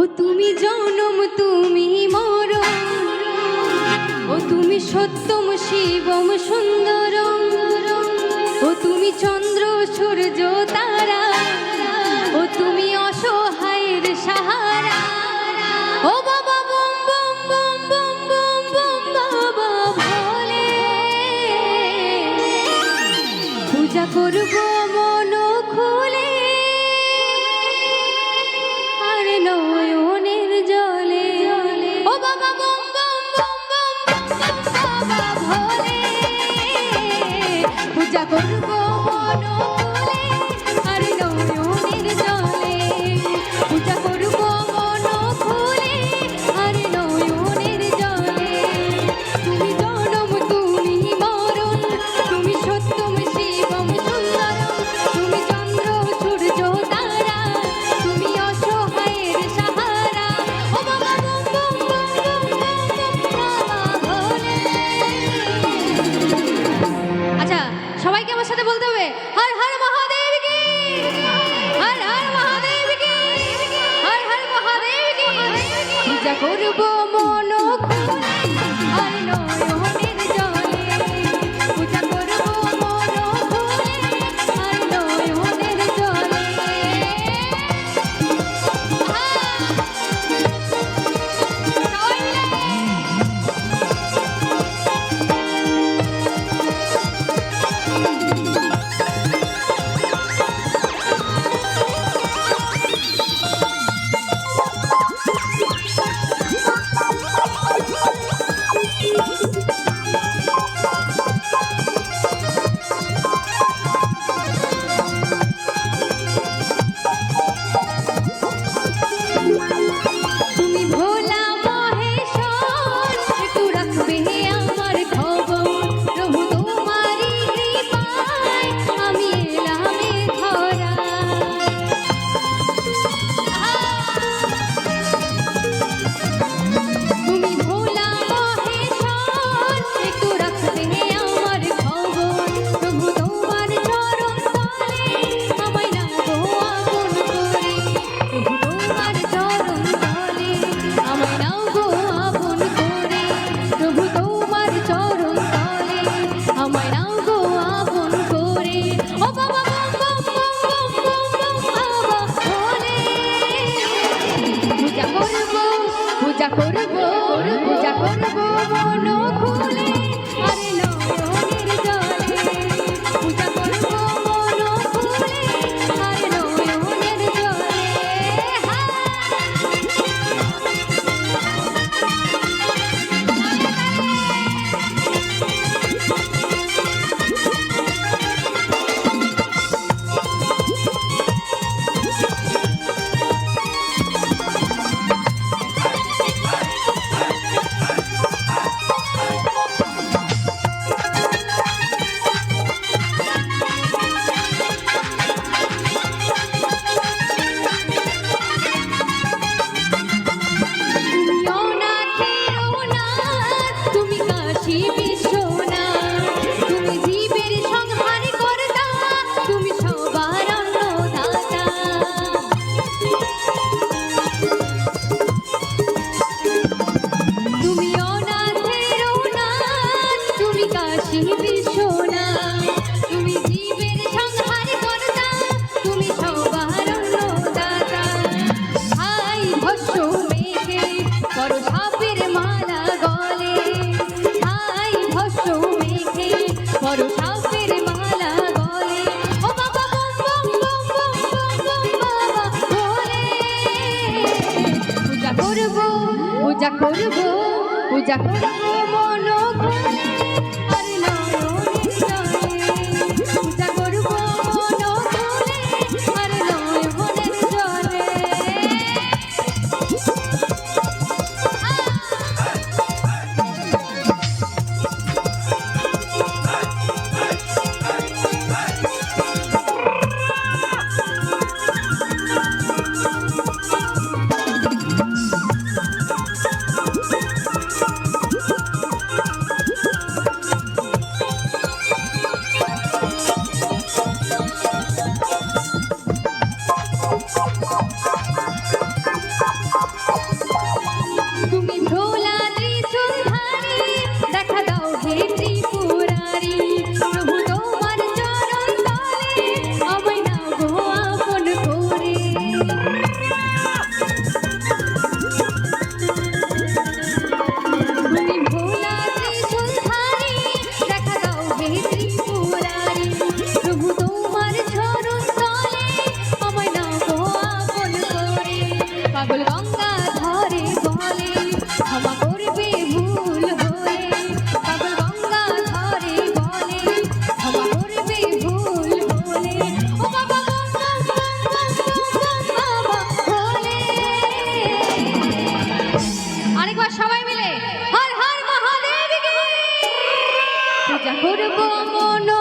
ও তুমি জনম, তুমি মর ও তুমি সত্যম, শিবম সুন্দর ও তুমি চন্দ্র, সূর্য, তারা। ও তুমি অসহায়ের সাহারা। ও বাবা পূজা করব মন খুলে নয়নের জলে ও বাবা বম বম বম বম বাবা ভরে পূজা করব পূজা করব পূজা করব মনো করে করব মন